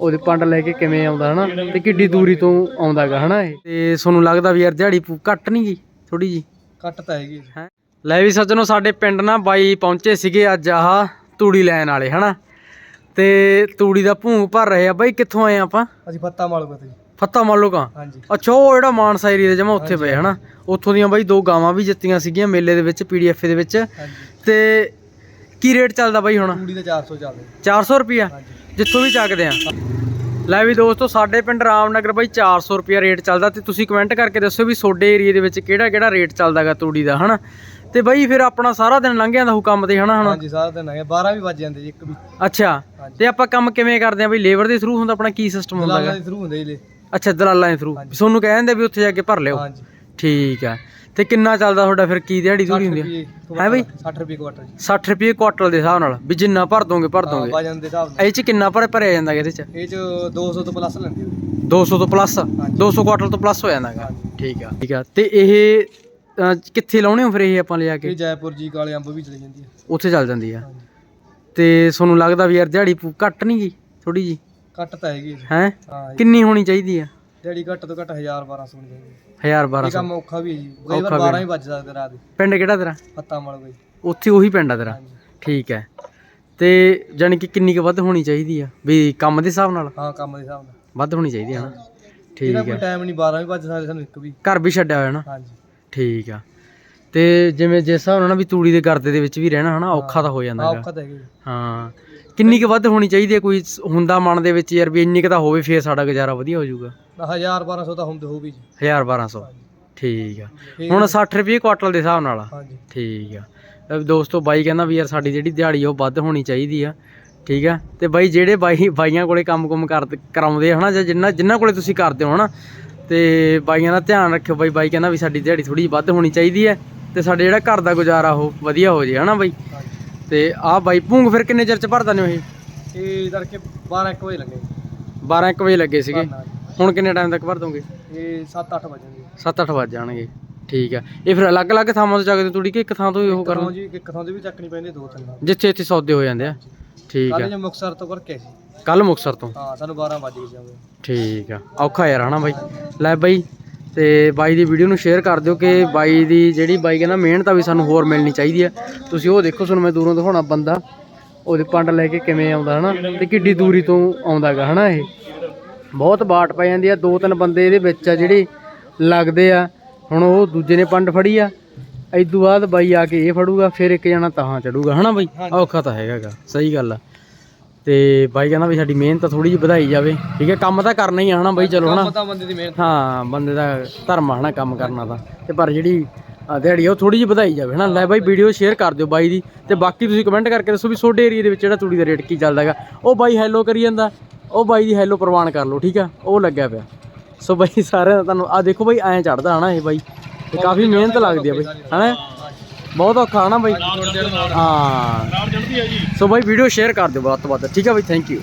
ਉਹਦੇ ਪੰਡ ਲੈ ਕੇ ਕਿਵੇਂ ਆਉਂਦਾ ਹਨਾ? ਤੇ ਕਿੱਡੀ ਦੂਰੀ ਤੋਂ ਆਉਂਦਾਗਾ ਹਨਾ ਇਹ? ਤੇ ਤੁਹਾਨੂੰ ਲੱਗਦਾ ਵੀ ਯਾਰ ਦਿਹਾੜੀ ਪੂ- ਘੱਟ ਨਹੀਂ ਗਈ ਥੋੜੀ ਜੀ? ਕੱਟ ਤਾਂ ਹੈਗੀ ਹੈਂ? ਲੈ ਵੀ ਸੱਜਣੋ ਸਾਡੇ ਪਿੰਡ ਨਾ ਬਾਈ ਪਹੁੰਚੇ ਸੀਗੇ ਅੱਜ ਆਹ ਤੂੜੀ ਲੈਣ ਵਾਲੇ ਹਨਾ? ਤੇ ਤੂੜੀ ਦਾ ਭੂੰਗ ਭਰ ਰਹੇ ਆ। ਬਾਈ ਕਿੱਥੋਂ ਆਏ ਆਪਾਂ? ਅਸੀਂ ਫੱਤਾ ਮਾਲੂਗਾ ਤੇ ਫੱਤਾ ਮਾਲੋਕਾਂ ਹਾਂਜੀ। ਅੱਛਾ ਉਹ ਜਿਹੜਾ ਮਾਨਸਾ ਏਰੀਆ ਦੇ ਜਮਾ ਉੱਥੇ ਪਏ ਹਨਾ? ਉੱਥੋਂ ਦੀਆਂ ਬਾਈ ਦੋ ਗਾਵਾਂ ਵੀ ਜਿੱਤੀਆਂ ਸੀਗੀਆਂ ਮੇਲੇ ਦੇ ਵਿੱਚ ਪੀਡੀਐਫ ਦੇ ਵਿੱਚ। ਤੇ ਕੀ ਰੇਟ ਚੱਲਦਾ ਬਾਈ ਹੁਣ? ਤੂੜੀ ਦਾ 400 ਚੱਲਦਾ। 400 ਰੁਪਿਆ ਜਿੱਥੋਂ ਵੀ ਚੱਕਦੇ ਆ। ਲੈ ਵੀ ਦੋਸਤੋ ਸਾਡੇ ਪਿੰਡ ਰਾਮਨਗਰ ਬਾਈ 400 ਰੁਪਿਆ ਰੇਟ ਚੱਲਦਾ ਤੇ ਤੁਸੀਂ ਕਮੈਂਟ ਕਰਕੇ ਦੱਸੋ ਵੀ ਤੁਹਾਡੇ ਏਰੀਆ ਦੇ ਵਿੱਚ ਕਿਹੜਾ ਕਿਹੜਾ ਰੇਟ ਚੱਲਦਾਗਾ ਤੂੜੀ ਦਾ ਹਨਾ? ਤੇ ਬਾਈ ਫਿਰ ਆਪਣਾ ਸਾਰਾ ਦਿਨ ਲੰਘ ਜਾਂਦਾ ਉਹ ਕੰਮ ਤੇ ਹਨਾ ਹਾਂਜੀ ਸਾਰਾ ਦਿਨ ਹੈਗਾ 12 ਵੀ ਵੱਜ ਜਾਂਦੇ ਜੀ ਇੱਕ ਵੀ। ਅੱਛਾ। ਤੇ ਆਪਾਂ ਕੰਮ ਕਿਵੇਂ ਕਰਦੇ ਆ ਬਈ? ਲੇਬਰ ਦੇ ਥਰੂ ਹੁੰਦਾ ਆਪਣਾ ਕੀ ਸਿਸਟਮ ਦਲਾਲਾਂ ਹੁੰਦਾਗਾ ਦੇ ਥਰੂ ਹੁੰਦੇ ਜੀ ਅੱਛਾ ਦਲਾਲਾਂ ਦੇ ਥਰੂ। ਤੁਹਾਨੂੰ ਕਹਿੰਦੇ ਵੀ ਉੱਥੇ ਜਾ ਕੇ ਭਰ ਲਿਓ। ਹਾਂਜੀ। ਠੀਕ ਆ ਤੇ ਕਿੰਨਾ ਚੱਲਦਾ ਤੁਹਾਡਾ ਫਿਰ? ਕੀ ਦਿਹਾੜੀ ਦੂਰੀ ਹੁੰਦੀ ਆ? ਹੈ ਬਈ? 60 ਰੁਪਏ ਕੁਆਟਰ ਜੀ। 60 ਰੁਪਏ ਕੁਆਟਲ ਦੇ ਹਿਸਾਬ ਨਾਲ। ਵੀ ਜਿੰਨਾ ਭਰ ਦੋਗੇ ਭਰ ਦੋਗੇ। ਵਜਨ ਦੇ ਹਿਸਾਬ ਨਾਲ। ਇਹ ਚ ਕਿੰਨਾ ਭਰ ਭਰਿਆ ਜਾਂਦਾ ਇਹਦੇ ਚ? ਇਹ ਚ 200 ਤੋਂ ਪਲੱਸ ਲੈਂਦੇ ਹੋ 200 ਤੋਂ ਪਲੱਸ ਹਾਂਜੀ। 200 ਕੁਆਟਲ ਤੋਂ ਪਲੱਸ ਹੋ ਜਾਂਦਾਗਾ। ਠੀਕ ਆ ਠੀਕ ਆ। ਤੇ ਇਹ ਕਿੱਥੇ ਲਾਉਣੇ ਹੋ ਫਿਰ ਇਹ ਆਪਾਂ ਇਹ ਕੇ? ਜੈਪੁਰ ਜੀ ਕਾਲੇ ਅੰਬ ਵੀ ਚਲੀ ਜਾਂਦੀ ਹੈ ਉੱਥੇ ਚੱਲ ਜਾਂਦੀ ਆ। ਤੇ ਤੁਹਾਨੂੰ ਲੱਗਦਾ ਵੀ ਯਾਰ ਦਿਹਾੜੀ ਘੱਟ ਨਹੀਂ ਗਈ ਥੋੜੀ ਜੀ? ਕੱਟ ਤਾਂ ਹੈਗੀ ਹੈ। ਕਿੰਨੀ ਹੋਣੀ ਚਾਹੀਦੀ ਆ? ਜਿਹੜੀ ਘੱਟ ਤੋਂ ਘੱਟ 1000 1200 ਹੋਣੀ ਚਾਹੀਦੀ 1000 ਇਹ 1200 ਕੰਮ ਔਖਾ ਵੀ ਹੈ ਜੀ। ਕਈ ਔਖਾ ਵਾਰ ਵੀ 12 ਹੀ ਵੱਜ ਸਕਦੇ ਰਾਤ ਦੇ। ਪਿੰਡ ਕਿਹੜਾ ਤੇਰਾ? ਫੱਤਾ ਮਾਲੂਗਾ ਜੀ ਉੱਥੇ ਉਹੀ ਪਿੰਡ ਆ ਤੇਰਾ? ਹਾਂਜੀ। ਠੀਕ ਹੈ। ਤੇ ਜਾਣੀ ਕਿ ਕਿੰਨੀ ਕੁ ਵੱਧ ਹੋਣੀ ਚਾਹੀਦੀ ਆ? ਵੀ ਕੰਮ ਦੇ ਹਿਸਾਬ ਨਾਲ? ਹਾਂ ਕੰਮ ਦੇ ਹਿਸਾਬ ਨਾਲ। ਵੱਧ ਹੋਣੀ ਚਾਹੀਦੀ ਆ ਨਾ? ਇਹਦਾ ਠੀਕ ਕੋਈ ਹੈ ਟਾਈਮ ਨਹੀਂ 12 ਵੀ ਵੱਜ ਸਕਦੇ ਸਾਨੂੰ ਇੱਕ ਵੀ। ਘਰ ਵੀ ਛੱਡਿਆ ਹੋਇਆ ਨਾ? ਹਾਂਜੀ। ਠੀਕ ਆ। ਤੇ ਜਿਵੇਂ ਜਿਸ ਹਿਸਾਬ ਨਾਲ ਨਾ ਵੀ ਤੂੜੀ ਦੇ ਗਰਦੇ ਦੇ ਵਿੱਚ ਵੀ ਰਹਿਣਾ ਹਨਾ ਔਖਾ ਤਾਂ ਹੋ ਜਾਂਦਾ ਹਾਂ ਹੈਗਾ। ਔਖਾ ਤਾਂ ਹੈਗਾ ਜੀ। ਹਾਂ। ਕਿੰਨੀ ਕੁ ਵੱਧ ਹੋਣੀ ਚਾਹੀਦੀ ਹੈ ਕੋਈ ਸ- ਹੁੰਦਾ ਮਨ ਦੇ ਵਿੱਚ ਯਾਰ ਵੀ ਇੰਨੀ ਕੁ ਤਾਂ ਹੋਵੇ ਫੇਰ ਸਾਡਾ ਗੁਜ਼ਾਰਾ ਵਧੀਆ ਹੋ ਜਾਊਗਾ। 1000 1200 ਤਾਂ ਹੁੰਦੇ ਹੋ ਵੀ ਜੀ। 1000 1200 ਠੀਕ ਆ। ਇਹ- ਹੁਣ 60 ਰੁਪਏ ਕੁਆਟਲ ਦੇ ਹਿਸਾਬ ਨਾਲ ਆ। ਹਾਂਜੀ। ਠੀਕ ਆ। ਤਾਂ ਦੋਸਤੋ ਬਾਈ ਕਹਿੰਦਾ ਵੀ ਯਾਰ ਸਾਡੀ ਜਿਹੜੀ ਦਿਹਾੜੀ ਆ ਉਹ ਵੱਧ ਹੋਣੀ ਚਾਹੀਦੀ ਆ। ਠੀਕ ਆ। ਤੇ ਬਾਈ ਜਿਹੜੇ ਬਾਈ ਬਾਈਆਂ ਕੋਲੇ ਕੰਮ-ਕੁਮ ਕਰ ਕਰਾਉਂਦੇ ਆ ਹਨਾ ਜਾਂ ਜਿੰਨਾ ਜਿੰਨਾ ਕੋਲੇ ਤੁਸੀਂ ਕਰਦੇ ਹੋ ਹਨਾ ਤੇ ਬਾਈਆਂ ਦਾ ਧਿਆਨ ਰੱਖਿਓ ਬਾਈ। ਬਾਈ ਕਹਿੰਦਾ ਵੀ ਸਾਡੀ ਦਿਹਾੜੀ ਥੋੜੀ ਜਿਹੀ ਵੱਧ ਹੋਣੀ ਚਾਹੀਦੀ ਹੈ ਤੇ ਸਾਡੇ ਜਿਹੜਾ ਘਰ ਦਾ ਗੁਜ਼ਾਰਾ ਉਹ ਵਧੀਆ ਹੋ ਜੇ ਹਨਾ ਬਾਈ। ਤੇ ਆਹ ਬਾਈ ਭੂੰਗ ਫਿਰ ਕਿੰਨੇ ਚਿਰ ਚ ਭਰਦਾ ਨੇ ਉਹ ਇਹ? ਇਹ ਤੜਕੇ 12 1 ਵਜੇ ਲੱਗੇ। 12 1 ਵਜੇ ਲੱਗੇ ਸੀਗੇ। ਭਰਨਾ ਜੀ। ਹੁਣ ਕਿੰਨੇ ਟਾਈਮ ਤੱਕ ਭਰ ਦੋਗੇ ਇਹ 7 8 ਵਜੇ 7-8 ਵੱਜ ਜਾਣਗੇ। ਠੀਕ ਆ। ਇਹ ਫਿਰ ਅਲੱਗ-ਅਲੱਗ ਥਾਵਾਂ ਤੋਂ ਚੱਕਦੇ ਤੂੜੀ ਕਿ ਇੱਕ ਥਾਂ ਤੋਂ ਹੀ ਉਹ ਕਰੋ ਕਰਨ? ਜੀ ਇੱਕ ਥਾਂ ਦੇ ਵੀ ਚੱਕਣੀ ਪੈਂਦੀ ਦੋ ਤਿੰਨ ਜਿੱਥੇ ਇੱਥੇ ਸੌਦੇ ਹੋ ਜਾਂਦੇ ਆ। ਠੀਕ ਕੱਲ ਆ ਜੇ ਮੁਕਸਰ ਤੋਂ ਕਰਕੇ ਸੀ। ਕੱਲ ਮੁਕਸਰ ਤੋਂ? ਹਾਂ ਸਾਨੂੰ 12 ਵਜ ਗਏ ਜਾਵੇ ਠੀਕ ਆ। ਔਖਾ ਯਾਰ ਹਨਾ ਬਾਈ? ਲੈ ਬਾਈ ਤੇ ਬਾਈ ਦੀ ਵੀਡੀਓ ਨੂੰ ਸ਼ੇਅਰ ਕਰ ਦਿਓ ਕਿ ਬਾਈ ਦੀ ਜਿਹੜੀ ਬਾਈ ਕਹਿੰਦਾ ਮਿਹਨਤ ਆ ਵੀ ਸਾਨੂੰ ਹੋਰ ਮਿਲਣੀ ਚਾਹੀਦੀ ਹੈ ਤੁਸੀਂ ਉਹ ਦੇਖੋ ਤੁਹਾਨੂੰ ਮੈਂ ਦੂਰੋਂ ਦਿਖਾਉਣਾ ਬੰਦਾ। ਉਹਦੇ ਪੰਡ ਲੈ ਕੇ ਕਿਵੇਂ ਆਉਂਦਾ ਹਨਾ? ਤੇ ਕਿੱਡੀ ਦੂਰੀ ਤੋਂ ਆਉਂਦਾਗਾ ਹਨਾ ਇਹ? ਬਹੁਤ ਬਾਟ ਪੈ ਜਾਂਦੀ ਆ ਦੋ ਤਿੰਨ ਬੰਦੇ ਇਹਦੇ ਵਿੱਚ ਆ ਜਿਹੜੇ ਲੱਗਦੇ ਆ। ਹੁਣ ਉਹ ਦੂਜੇ ਨੇ ਪੰਡ ਫੜੀ ਆ। ਇਦੋਂ ਬਾਅਦ ਬਾਈ ਆ ਕੇ ਇਹ ਫੜੂਗਾ ਫਿਰ ਇੱਕ ਜਣਾ ਤਾਹਾਂ ਚੜੂਗਾ। ਹਨਾ ਬਾਈ? ਔਖਾ ਤਾਂ ਹੈਗਾਗਾ ਸਹੀ ਗੱਲ ਆ। ਤੇ ਬਾਈ ਕਹਿੰਦਾ ਵੀ ਸਾਡੀ ਮਿਹਨਤ ਥੋੜੀ ਜਿਹੀ ਵਧਾਈ ਜਾਵੇ। ਠੀਕ ਹੈ ਕੰਮ ਤਾਂ ਕਰਨਾ ਹੀ ਆ ਹਨਾ ਬਾਈ ਚਲੋ ਹਨਾ। ਹਾਂ ਬੰਦੇ ਦਾ ਧਰਮ ਆ ਹਨਾ ਕੰਮ ਕਰਨਾ ਤਾਂ। ਤੇ ਪਰ ਜਿਹੜੀ ਅ, ਦਿਹਾੜੀ ਆ ਉਹ ਥੋੜੀ ਜਿਹੀ ਵਧਾਈ ਜਾਵੇ ਹਨਾ? ਲੈ ਬਾਈ ਵੀਡੀਓ ਸ਼ੇਅਰ ਕਰ ਦਿਓ ਬਾਈ ਦੀ ਤੇ ਬਾਕੀ ਤੁਸੀਂ ਕਮੈਂਟ ਕਰਕੇ ਦੱਸੋ ਵੀ ਤੁਹਾਡੇ ਏਰੀਆ ਦੇ ਵਿੱਚ ਜਿਹੜਾ ਤੂੜੀ ਦਾ ਰੇਟ ਕੀ ਚੱਲਦਾ ਹੈਗਾ। ਉਹ ਬਾਈ ਹੈਲੋ ਕਰੀ ਜਾਂਦਾ ਉਹ ਬਾਈ ਦੀ ਹੈਲੋ ਪ੍ਰਵਾਨ ਕਰ ਲਓ ਠੀਕ ਆ? ਉਹ ਲੱਗਿਆ ਪਿਆ। ਸੋ ਬਾਈ ਸਾਰਿਆਂ ਦਾ ਤੁਹਾਨੂੰ ਆ ਦੇਖੋ ਬਾਈ ਐਂ ਚੜਦਾ ਹਨਾ ਇਹ ਬਾਈ। ਤੇ ਕਾਫੀ ਮਿਹਨਤ ਲੱਗਦੀ ਆ ਬਾਈ ਹਨਾ? ਬਹੁਤ ਔਖਾ ਹਨਾ ਬਾਈ? ਹਾਂ। ਸੋ ਬਾਈ ਵੀਡੀਓ ਸ਼ੇਅਰ ਕਰ ਦਿਓ ਵੱਧ ਤੋਂ ਵੱਧ ਠੀਕ ਆ ਬਾਈ? Thank you